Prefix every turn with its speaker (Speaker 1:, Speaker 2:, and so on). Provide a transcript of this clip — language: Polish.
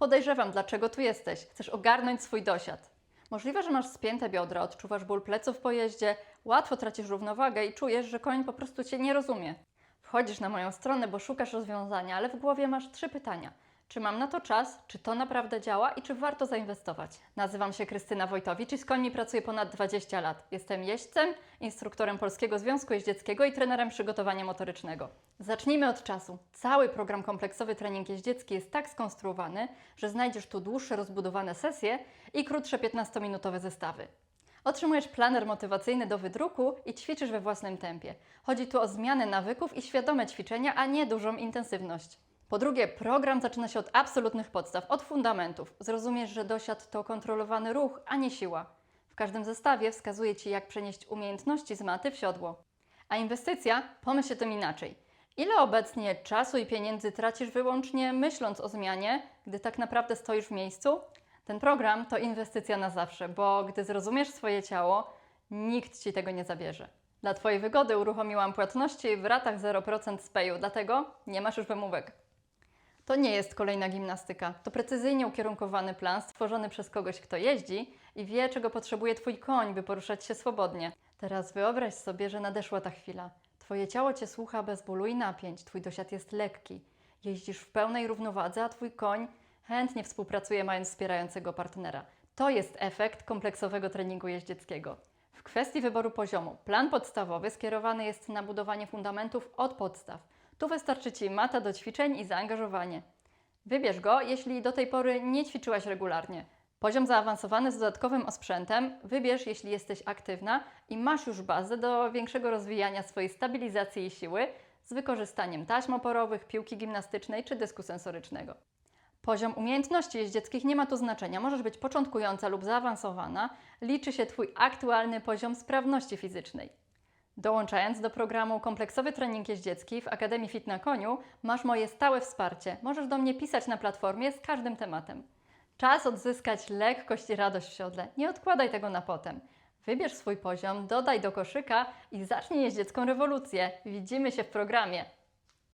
Speaker 1: Podejrzewam, dlaczego tu jesteś. Chcesz ogarnąć swój dosiad. Możliwe, że masz spięte biodra, odczuwasz ból pleców po jeździe, łatwo tracisz równowagę i czujesz, że koń po prostu Cię nie rozumie. Wchodzisz na moją stronę, bo szukasz rozwiązania, ale w głowie masz trzy pytania. Czy mam na to czas? Czy to naprawdę działa? I czy warto zainwestować? Nazywam się Krystyna Wojtowicz i z końmi pracuję ponad 20 lat. Jestem jeźdźcem, instruktorem Polskiego Związku Jeździeckiego i trenerem przygotowania motorycznego. Zacznijmy od czasu. Cały program kompleksowy trening jeździecki jest tak skonstruowany, że znajdziesz tu dłuższe rozbudowane sesje i krótsze 15-minutowe zestawy. Otrzymujesz planer motywacyjny do wydruku i ćwiczysz we własnym tempie. Chodzi tu o zmianę nawyków i świadome ćwiczenia, a nie dużą intensywność. Po drugie, program zaczyna się od absolutnych podstaw, od fundamentów. Zrozumiesz, że dosiad to kontrolowany ruch, a nie siła. W każdym zestawie wskazuje Ci, jak przenieść umiejętności z maty w siodło. A inwestycja? Pomyśl tym inaczej. Ile obecnie czasu i pieniędzy tracisz wyłącznie myśląc o zmianie, gdy tak naprawdę stoisz w miejscu? Ten program to inwestycja na zawsze, bo gdy zrozumiesz swoje ciało, nikt Ci tego nie zabierze. Dla Twojej wygody uruchomiłam płatności w ratach 0% z payu, dlatego nie masz już wymówek. To nie jest kolejna gimnastyka. To precyzyjnie ukierunkowany plan stworzony przez kogoś, kto jeździ i wie, czego potrzebuje Twój koń, by poruszać się swobodnie. Teraz wyobraź sobie, że nadeszła ta chwila. Twoje ciało Cię słucha bez bólu i napięć, Twój dosiad jest lekki. Jeździsz w pełnej równowadze, a Twój koń chętnie współpracuje, mając wspierającego partnera. To jest efekt kompleksowego treningu jeździeckiego. W kwestii wyboru poziomu, plan podstawowy skierowany jest na budowanie fundamentów od podstaw. Tu wystarczy Ci mata do ćwiczeń i zaangażowanie. Wybierz go, jeśli do tej pory nie ćwiczyłaś regularnie. Poziom zaawansowany z dodatkowym osprzętem wybierz, jeśli jesteś aktywna i masz już bazę do większego rozwijania swojej stabilizacji i siły z wykorzystaniem taśm oporowych, piłki gimnastycznej czy dysku sensorycznego. Poziom umiejętności jeździeckich nie ma tu znaczenia. Możesz być początkująca lub zaawansowana. Liczy się Twój aktualny poziom sprawności fizycznej. Dołączając do programu Kompleksowy Trening Jeździecki w Akademii Fit na Koniu, masz moje stałe wsparcie. Możesz do mnie pisać na platformie z każdym tematem. Czas odzyskać lekkość i radość w siodle. Nie odkładaj tego na potem. Wybierz swój poziom, dodaj do koszyka i zacznij jeździecką rewolucję. Widzimy się w programie.